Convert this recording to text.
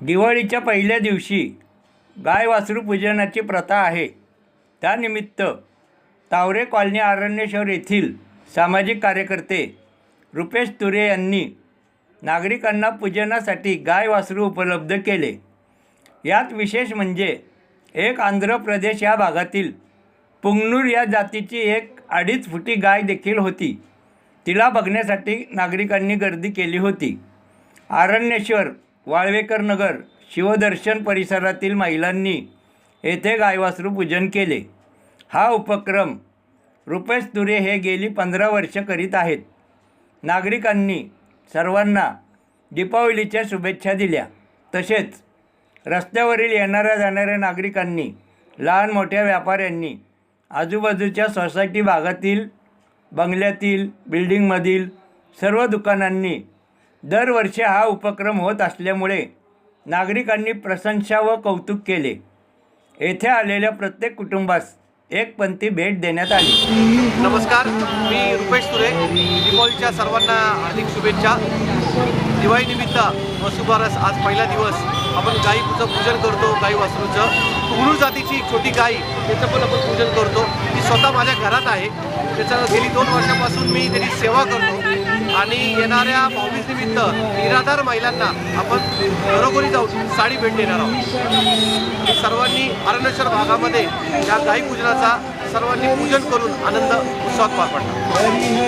दिवाळीच्या पहिल्या दिवशी गाय वासरू पूजनाची प्रथा आहे. त्यानिमित्त तावरे कॉलनी आरण्येश्वर येथील सामाजिक कार्यकर्ते रुपेश तुरे यांनी नागरिकांना पूजनासाठी गाय वासरू उपलब्ध केले. यात विशेष म्हणजे एक आंध्र प्रदेश या भागातील पुंगनूर या जातीची एक अडीच फुटी गाय देखील होती. तिला बघण्यासाठी नागरिकांनी गर्दी केली होती. आरण्येश्वर वाळवेकर नगर शिवदर्शन परिसरातील महिलांनी येथे गायवासरू पूजन केले. हा उपक्रम रुपेश तुरे हे गेली पंधरा वर्ष करीत आहेत. नागरिकांनी सर्वांना दीपावलीच्या शुभेच्छा दिल्या. तसेच रस्त्यावरील येणाऱ्या जाणाऱ्या नागरिकांनी लहान मोठ्या व्यापाऱ्यांनी आजूबाजूच्या सोसायटी भागातील बंगल्यातील बिल्डिंगमधील सर्व दुकानांनी दरवर्षी हा उपक्रम होत असल्यामुळे नागरिकांनी प्रशंसा व कौतुक केले. येथे आलेल्या प्रत्येक कुटुंबास एक पंथी भेट देण्यात आली. नमस्कार मी रुपेश सुरे दिवाळीच्या सर्वांना हार्दिक शुभेच्छा. दिवाळीनिमित्त वसुबारस आज पहिला दिवस. आपण गाईचं पूजन करतो गाई वासरूचं. पुणूर जातीची एक छोटी गाई त्याचं पण आपण पूजन करतो. ती स्वतः माझ्या घरात आहे. त्याचं गेली दोन वर्षापासून मी त्याची सेवा करतो. आणि येणाऱ्या भावीस निमित्त निराधार महिलांना आपण घरोघरी जाऊन साडी भेट देणार आहोत. सर्वांनी अरण्येश्वर भागामध्ये या गाई पूजनाचा सर्वांनी पूजन करून आनंद उत्सवात पार पडला.